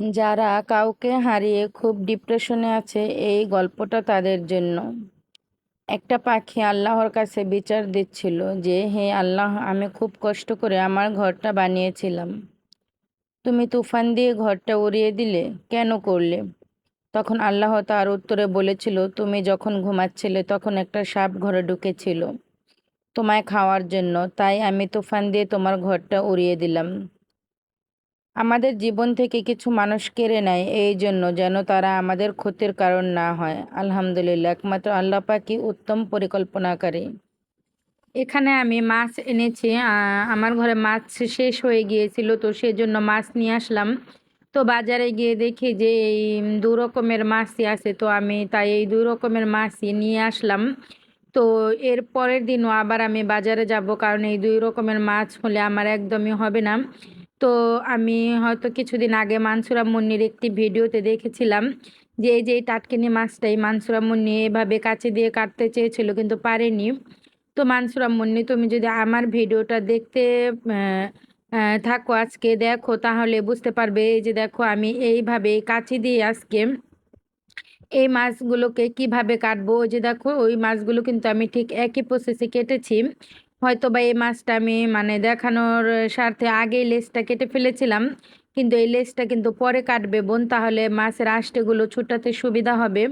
যারা কাউকে হারিয়ে খুব ডিপ্রেশনে আছে, এই গল্পটা তাদের জন্য। একটা পাখি আল্লাহর কাছে বিচার দিচ্ছিল যে, হে আল্লাহ, আমি খুব কষ্ট করে আমার ঘরটা বানিয়েছিলাম। তুমি তুফান দিয়ে ঘরটা উড়িয়ে দিলে, কেন করলে? তখন আল্লাহ তার উত্তরে বলেছিল, তুমি যখন ঘুমাচ্ছিলে, তখন একটা সাপ ঘরে ঢুকেছিল তোমায় খাওয়ার জন্য। তাই আমি তুফান দিয়ে তোমার ঘরটা উড়িয়ে দিলাম। আমাদের জীবন থেকে কিছু মানুষ কেড়ে নেয় এই জন্য যেন তারা আমাদের ক্ষতির কারণ না হয়। আলহামদুলিল্লাহ, একমাত্র আল্লাহ পাকই উত্তম পরিকল্পনাকারী। এখানে আমি মাছ এনেছি আমার ঘরে মাছ শেষ হয়ে গিয়েছিল, তো সেই জন্য মাছ নিয়ে আসলাম। তো বাজারে গিয়ে দেখি যে এই দু রকমের মাছই আছে, তো আমি তাই এই দু রকমের মাছই নিয়ে আসলাম। তো এর পরের দিনও আবার আমি বাজারে যাব, কারণ এই দুই রকমের মাছ হলে আমার একদমই হবে না। তো আমি হয়তো কিছুদিন আগে মানসুরা মুন্নির একটি ভিডিওতে দেখেছিলাম যে এই যে এই টাটকিনি মাছটাই মানসুরা মুন্নি এভাবে কাছে দিয়ে কাটতে চেয়েছিল কিন্তু পারেনি। তো মানসুরা মুন্নি, তুমি যদি আমার ভিডিওটা দেখতে থাকো আজকে, দেখো তাহলে বুঝতে পারবে এই যে দেখো আমি এইভাবে কাছে দিয়ে আজকে এই মাছগুলোকে কীভাবে কাটবো, ওই যে দেখো ওই মাছগুলো কিন্তু আমি ঠিক একই প্রসেসে কেটেছি। হয়তো বা এই মাছটা আমি মানে দেখানোর স্বার্থে আগেই লেজটা কেটে ফেলেছিলাম। কিন্তু এই লেজটা কিন্তু পরে কাটবে বোন তাহলে মাছের আঁশটেগুলো ছুটাতে সুবিধা হবে।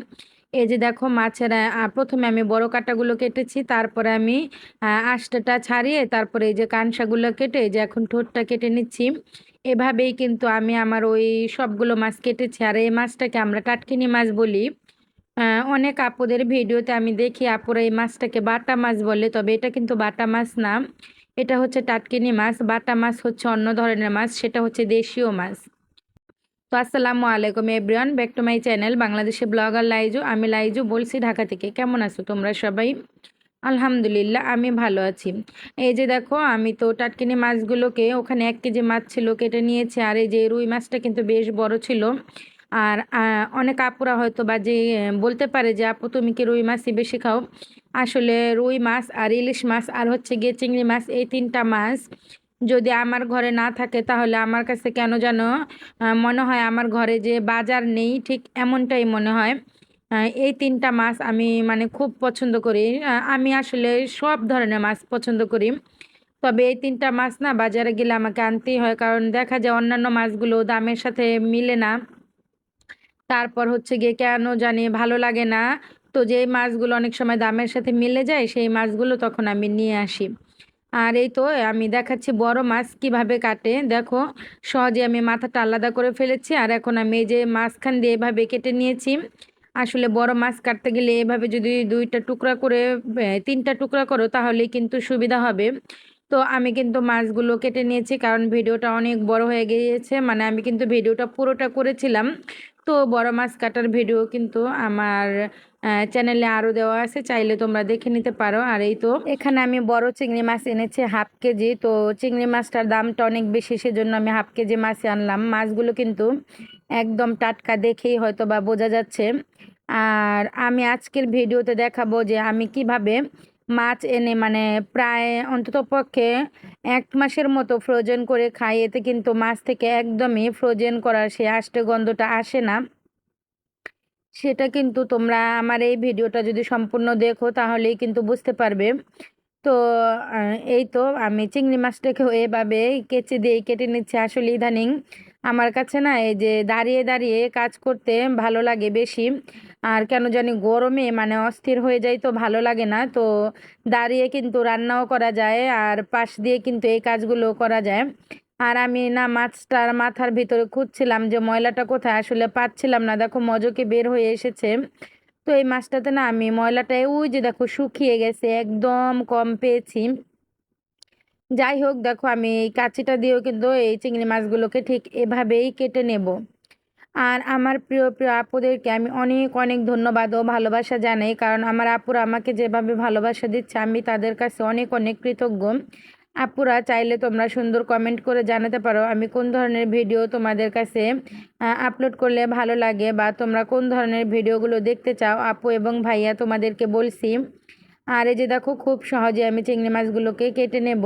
এই যে দেখো মাছের প্রথমে আমি বড় কাঁটাগুলো কেটেছি তারপরে আমি আহ, আঁশটাটা ছাড়িয়ে তারপরে এই যে কানসাগুলো কেটে যে এখন ঠোঁটটা কেটে নিচ্ছি। এভাবেই কিন্তু আমি আমার ওই সবগুলো মাছ কেটেছি। আর এই মাছটাকে আমরা টাটকিনি মাছ বলি। অনেক আপুদের ভিডিওতে আমি দেখি আপুরা এই মাছটাকে বাটা মাছ বলে, তবে এটা কিন্তু বাটা মাছ না। এটা হচ্ছে টাটকিনি মাছ। বাটা মাছ হচ্ছে অন্য ধরনের মাছ, সেটা হচ্ছে দেশীয় মাছ। তো আসসালামু আলাইকুম everyone back to my channel বাংলাদেশে ব্লগার লাইজু। আমি লাইজু বলছি ঢাকা থেকে। কেমন আছো তোমরা সবাই? আলহামদুলিল্লাহ, আমি ভালো আছি। এই যে দেখো, আমি তো টাটকিনি মাছগুলোকে, ওখানে এক কেজি মাছ ছিল, কেটে নিয়েছি। আর এই যে রুই মাছটা কিন্তু বেশ বড় ছিল। আর অনেক আপুরা হয়তো বা যে বলতে পারে যে, আপু, তুমি কি রুই মাছই বেশি খাও? আসলে রুই মাছ আর ইলিশ মাছ আর হচ্ছে গিয়ে চিংড়ি মাছ এই তিনটা মাছ যদি আমার ঘরে না থাকে তাহলে আমার কাছে কেন যেন মনে হয় আমার ঘরে যে বাজার নেই ঠিক এমনটাই মনে হয়। এই তিনটা মাছ আমি মানে খুব পছন্দ করি। আমি আসলে সব ধরনের মাছ পছন্দ করি। তবে এই তিনটা মাছ না বাজারে গেলে আমাকে আনতেই হয়। কারণ দেখা যায় অন্যান্য মাছগুলো দামের সাথে মিলে না। তারপর হচ্ছে গিয়ে কেন জানি ভালো লাগে না। তো যে মাছগুলো অনেক সময় দামের সাথে মিলে যায়, সেই মাছগুলো তখন আমি নিয়ে আসি। আর এই তো আমি দেখাচ্ছি বড় মাছ কীভাবে কাটে। দেখো, সহজে আমি মাথাটা আলাদা করে ফেলেছি আর এখন আমি এই যে মাঝখান দিয়ে এভাবে কেটে নিয়েছি। আসলে বড় মাছ কাটতে গেলে এভাবে যদি দুইটা টুকরা করে তিনটা টুকরা করো তাহলে কিন্তু সুবিধা হবে। তো আমি কিন্তু মাছগুলো কেটে নিয়েছি কারণ ভিডিওটা অনেক বড় হয়ে গিয়েছে। মানে আমি কিন্তু ভিডিওটা পুরোটা করেছিলাম। তো বড় মাছ কাটার ভিডিও কিন্তু আমার চ্যানেলে আরও দেওয়া আছে, চাইলে তোমরা দেখে নিতে পারো। আর এই তো এখানে আমি বড় চিংড়ি মাছ এনেছি, হাফ কেজি। তো চিংড়ি মাছটার দামটা অনেক বেশি, সেজন্য আমি হাফ কেজি মাছ আনলাম। মাছগুলো কিন্তু একদম টাটকা দেখেই হয়তো বা বোঝা যাচ্ছে। আর আমি আজকের ভিডিওতে দেখাবো যে আমি কীভাবে মাছ এনে মানে প্রায় অন্তত পক্ষে এক মাসের মতো ফ্রোজেন করে খাই এতে কিন্তু মাছ থেকে একদমই ফ্রোজেন করার সেই আষ্টে গন্ধটা আসে না। সেটা কিন্তু তোমরা আমার এই ভিডিওটা যদি সম্পূর্ণ দেখো তাহলেই কিন্তু বুঝতে পারবে। তো এই তো আমি চিংড়ি মাছটাকেও এভাবে কেচে দিয়ে কেটে নিচ্ছি আসলে ইদানিং। আমার কাছে না এই যে দাঁড়িয়ে দাঁড়িয়ে কাজ করতে ভালো লাগে বেশি। আর কেন জানি গরমে মানে অস্থির হয়ে যায় তো ভালো লাগে না। তো দাঁড়িয়ে কিন্তু রান্নাও করা যায় আর পাশ দিয়ে কিন্তু এই কাজগুলো করা যায়। আর আমি না মাছটার মাথার ভিতরে খুঁজছিলাম যে ময়লাটা কোথায়, আসলে পাচ্ছিলাম না। দেখো মজকে বের হয়ে এসেছে। তো এই মাছটাতে না আমি ময়লাটা ওই যে দেখো শুকিয়ে গেছে, একদম কম পেয়েছি। যাই হোক, দেখো আমি এই কাঁচিটা দিয়েও কিন্তু এই চিংড়ি মাছগুলোকে ঠিক এভাবেই কেটে নেব। আর আমার প্রিয় প্রিয় আপুদেরকে আমি অনেক অনেক ধন্যবাদ ও ভালোবাসা জানাই, কারণ আমার আপুরা আমাকে যেভাবে ভালোবাসা দিচ্ছে, আমি তাদের কাছে অনেক অনেক কৃতজ্ঞ। আপুরা চাইলে তোমরা সুন্দর কমেন্ট করে জানাতে পারো, আমি কোন ধরনের ভিডিও তোমাদের কাছে আপলোড করলে ভালো লাগে, বা তোমরা কোন ধরনের ভিডিওগুলো দেখতে চাও, আপু এবং ভাইয়া তোমাদেরকে বলছি। আর এই যে দেখো, খুব সহজে আমি চিংড়ি মাছগুলোকে কেটে নেব।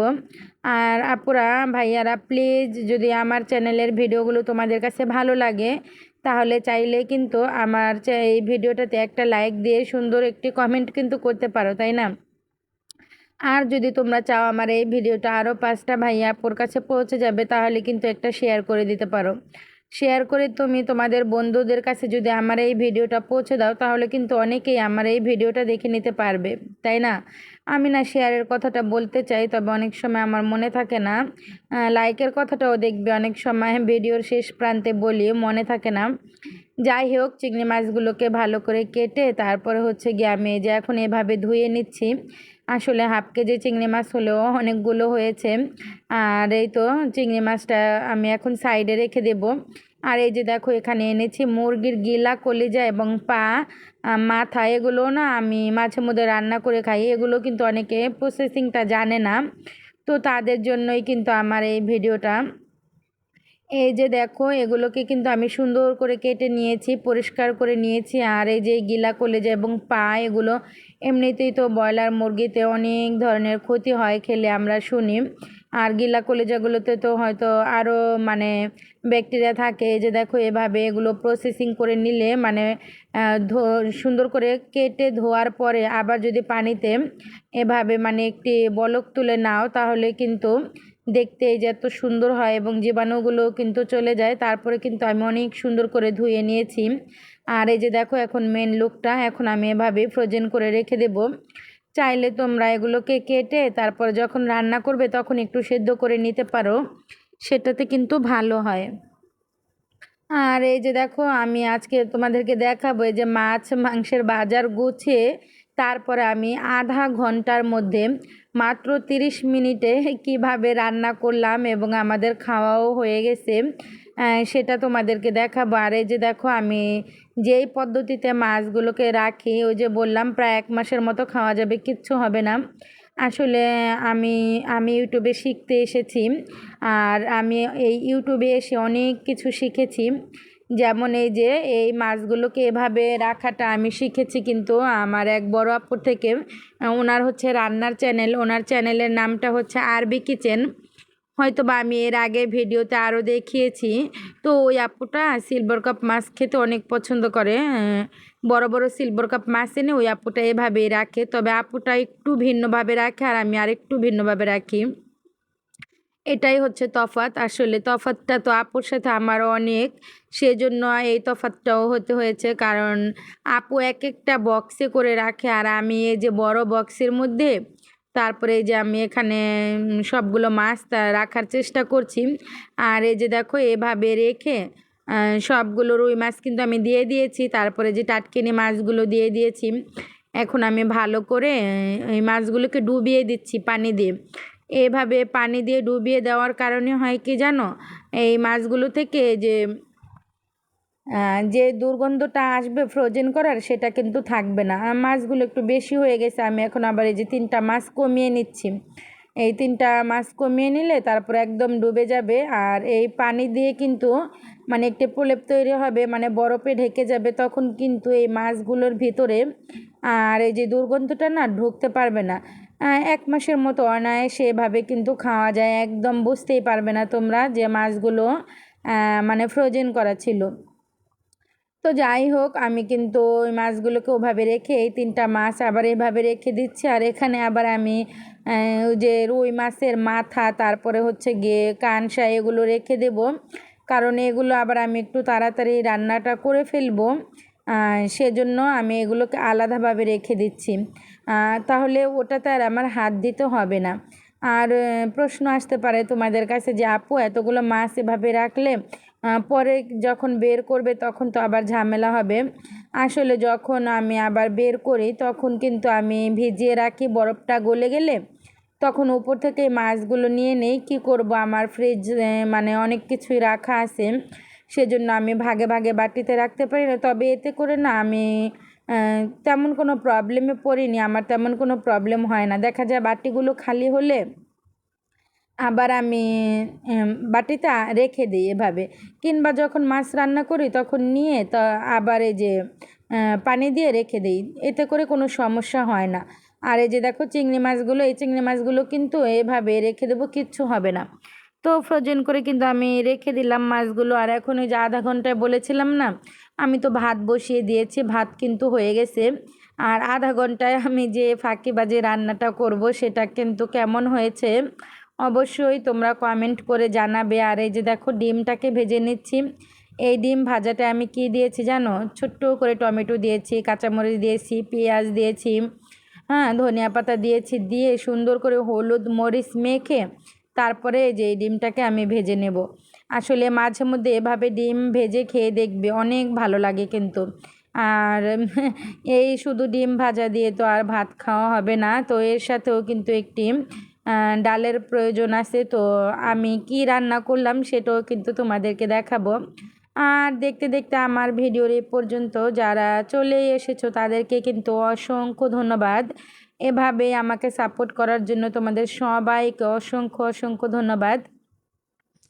আর আপুরা, ভাইয়ারা প্লিজ যদি আমার চ্যানেলের ভিডিওগুলো তোমাদের কাছে ভালো লাগে, তাহলে চাইলে কিন্তু আমার এই ভিডিওটাতে একটা লাইক দিয়ে সুন্দর একটি কমেন্ট কিন্তু করতে পারো, তাই না? আর যদি তোমরা চাও আমার এই ভিডিওটা আরও পাঁচটা ভাইয়া আপুর কাছে পৌঁছে যাবে, তাহলে কিন্তু একটা শেয়ার করে দিতে পারো। শেয়ার করে তুমি তোমাদের বন্ধুদের কাছে যদি আমার এই ভিডিওটা পৌঁছে দাও, তাহলে কিন্তু অনেকেই আমার এই ভিডিওটা দেখে নিতে পারবে, তাই না? আমি না শেয়ারের কথাটা বলতে চাই, তবে অনেক সময় আমার মনে থাকে না। লাইকের কথাটাও দেখবে অনেক সময়, ভিডিওর শেষ প্রান্তে বলি মনে থাকে না। যাই হোক, চিংড়ি মাছগুলোকে ভালো করে কেটে তারপরে হচ্ছে গিয়ে আমি যে এখন এভাবে ধুয়ে নিচ্ছি। আসলে হাফ কেজি চিংড়ি মাছ হলেও অনেকগুলো হয়েছে। আর এই তো চিংড়ি মাছটা আমি এখন সাইডে রেখে দেব। আর এই যে দেখো, এখানে এনেছি মুরগির গিলা, কলিজা এবং পা মাথা। এগুলো না আমি মাঝে মধ্যে রান্না করে খাই। এগুলো কিন্তু অনেকে প্রসেসিংটা জানে না। তো তাদের জন্যই কিন্তু আমার এই ভিডিওটা এই যে দেখো, এগুলোকে কিন্তু আমি সুন্দর করে কেটে নিয়েছি, পরিষ্কার করে নিয়েছি। আর এই যে গিলা কলেজা এবং পা, এগুলো এমনিতেই তো ব্রয়লার মুরগিতে অনেক ধরনের ক্ষতি হয় খেলে আমরা শুনি। আর গিলা কলেজাগুলোতে তো হয়তো আরও মানে ব্যাকটেরিয়া থাকে। এই যে দেখো, এভাবে এগুলো প্রসেসিং করে নিলে মানে সুন্দর করে কেটে ধোয়ার পরে আবার যদি পানিতে এভাবে মানে একটি বলক তুলে নাও, তাহলে কিন্তু দেখতে এই যে এত সুন্দর হয় এবং জীবাণুগুলো কিন্তু চলে যায়। তারপরে কিন্তু আমি অনেক সুন্দর করে ধুয়ে নিয়েছি। আর এই যে দেখো এখন মেন লুকটা এখন আমি এভাবে ফ্রোজেন করে রেখে দেব। চাইলে তোমরা এগুলোকে কেটে তারপর যখন রান্না করবে তখন একটু সেদ্ধ করে নিতে পারো। সেটাতে কিন্তু ভালো হয়। আর এই যে দেখো আমি আজকে তোমাদেরকে দেখাবো, এই যে মাছ, মাংসের বাজার গুছিয়ে তারপরে আমি আধা ঘণ্টার মধ্যে মাত্র তিরিশ মিনিটে কীভাবে রান্না করলাম এবং আমাদের খাওয়াও হয়ে গেছে। সেটা তোমাদেরকে দেখাবো। আর এই যে দেখো, আমি যেই পদ্ধতিতে মাছগুলোকে রাখি, ওই যে বললাম, প্রায় এক মাসের মতো খাওয়া যাবে, কিচ্ছু হবে না। আসলে আমি আমি ইউটিউবে শিখতে এসেছি, আর আমি এই ইউটিউবে এসে অনেক কিছু শিখেছি। যেমন এই যে, এই মাছগুলোকে এভাবে রাখাটা আমি শিখেছি কিন্তু আমার এক বড় আপুর থেকে। ওনার হচ্ছে রান্নার চ্যানেল ওনার চ্যানেলের নামটা হচ্ছে আরবি কিচেন। হয়তো বা আমি এর আগে ভিডিওতে আরও দেখিয়েছি। তো ওই আপুটা সিলভার কাপ মাছ খেতে অনেক পছন্দ করে। বড় বড় সিলভার কাপ মাছ এনে ওই আপুটা এভাবেই রাখে। তবে আপুটা একটু ভিন্নভাবে রাখে আর আমি আরেকটু ভিন্নভাবে রাখি। এটাই হচ্ছে তফাৎ। আসলে তফাৎটা তো আপুর সাথে আমার অনেক। সেজন্য এই তফাৎটাও হতে হয়েছে। কারণ আপু এক একটা বক্সে করে রাখে। আর আমি এই যে বড় বক্সের মধ্যে, তারপরে এই যে আমি এখানে সবগুলো মাছ রাখার চেষ্টা করছি। আর এই যে দেখো, এভাবে রেখে সবগুলো রুই মাছ কিন্তু আমি দিয়ে দিয়েছি। তারপরে যে টাটকিনি মাছগুলো দিয়ে দিয়েছি। এখন আমি ভালো করে, এই মাছগুলোকে ডুবিয়ে দিচ্ছি পানি দিয়ে। এভাবে পানি দিয়ে ডুবিয়ে দেওয়ার কারণে হয় কি জানো? এই মাছগুলো থেকে যে যে দুর্গন্ধটা আসবে ফ্রোজেন করার সেটা কিন্তু থাকবে না। মাছগুলো একটু বেশি হয়ে গেছে, আমি এখন আবার এই যে তিনটা মাছ কমিয়ে নিচ্ছি। এই তিনটা মাছ কমিয়ে নিলে তারপর একদম ডুবে যাবে আর এই পানি দিয়ে কিন্তু মানে একটি প্রলেপ তৈরি হবে মানে বরফে ঢেকে যাবে তখন কিন্তু এই মাছগুলোর ভিতরে আর এই যে দুর্গন্ধটা না ঢুকতে পারবে না। এক মাসের মতো অনায়াসে এভাবে কিন্তু খাওয়া যায়। একদম বুঝতেই পারবে না তোমরা যে মাছগুলো মানে ফ্রোজেন করা ছিল। তো যাই হোক, আমি কিন্তু ওই মাছগুলোকে ওভাবে রেখে এই তিনটা মাছ আবার এভাবে রেখে দিচ্ছি। আর এখানে আবার আমি যে রুই মাছের মাথা, তারপরে হচ্ছে গিয়ে কানসা এগুলো রেখে দেব। কারণ এগুলো আবার আমি একটু তাড়াতাড়ি রান্নাটা করে ফেলব। সেজন্য আমি এগুলোকে আলাদাভাবে রেখে দিচ্ছি। তাহলে ওটাতে আর আমার হাত দিতে হবে না। আর প্রশ্ন আসতে পারে তোমাদের কাছে যে, আপু, এতগুলো মাছ এভাবে রাখলে পরে যখন বের করবে তখন তো আবার ঝামেলা হবে। আসলে যখন আমি আবার বের করি, তখন কিন্তু আমি ভিজিয়ে রাখি, বরফটা গলে গেলে। তখন উপর থেকে মাছগুলো নিয়ে নেই, কি করব? আমার ফ্রিজ মানে অনেক কিছুই রাখা আছে। সেজন্য আমি ভাগে ভাগে বাটিতে রাখতে পারি না। তবে এতে করে না আমি তেমন কোনো প্রবলেমে পড়িনি। আমার তেমন কোনো প্রবলেম হয় না। দেখা যায় বাটিগুলো খালি হলে আবার আমি বাটিতে রেখে দিই এভাবে। কিংবা যখন মাছ রান্না করি তখন নিয়ে তা, আবার এই যে পানি দিয়ে রেখে দিই। এতে করে কোনো সমস্যা হয় না। আর এই যে দেখো চিংড়ি মাছগুলো, এই চিংড়ি মাছগুলো কিন্তু এভাবে রেখে দেবো, কিচ্ছু হবে না। তো ফ্রোজেন করে কিন্তু আমি রেখে দিলাম মাছগুলো। আর এখন ওই যে আধা ঘন্টায় বলেছিলাম না, আমি তো ভাত বসিয়ে দিয়েছি, ভাত কিন্তু হয়ে গেছে। আর আধা ঘন্টায় আমি যে ফাঁকি বাজে রান্নাটা করব সেটা কিন্তু কেমন হয়েছে, অবশ্যই তোমরা কমেন্ট করে জানাবে। আর এই যে দেখো ডিমটাকে ভেজে নিচ্ছি। এই ডিম ভাজাটা আমি কি দিয়েছি জানো? ছোট্ট করে টমেটো দিয়েছি, কাঁচামরিচ দিয়েছি, পেঁয়াজ দিয়েছি হ্যাঁ ধনিয়া পাতা দিয়েছি, দিয়ে সুন্দর করে হলুদ মরিচ মেখে তারপরে যে এই ডিমটাকে আমি ভেজে নেব। আসলে মাঝে মধ্যে এভাবে ডিম ভেজে খেয়ে দেখবে অনেক ভালো লাগে কিন্তু। আর এই শুধু ডিম ভাজা দিয়ে তো আর ভাত খাওয়া হবে না। তো এর সাথেও কিন্তু একটি ডালের প্রয়োজন আছে। তো আমি কি রান্না করলাম সেটাও কিন্তু তোমাদেরকে দেখাবো। আর দেখতে দেখতে আমার ভিডিওর এ পর্যন্ত যারা চলে এসেছ তাদেরকে কিন্তু অসংখ্য ধন্যবাদ। এভাবে আমাকে সাপোর্ট করার জন্য তোমাদের সবাইকে অসংখ্য অসংখ্য ধন্যবাদ।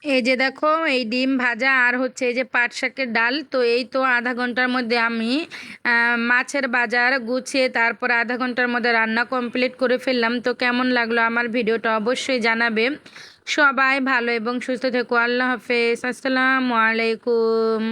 এই যে দেখো, এই ডিম ভাজা আর হচ্ছে এই যে পাট শাকের ডাল, তো এই তো আধা ঘণ্টার মধ্যে আমি মাছের বাজার গুছিয়ে তারপর আধা ঘণ্টার মধ্যে রান্না কমপ্লিট করে ফেললাম। তো কেমন লাগল আমার ভিডিওটা অবশ্যই জানাবে। সবাই ভালো এবং সুস্থ থেকো। আল্লাহ হাফেজ। আসসালামু আলাইকুম।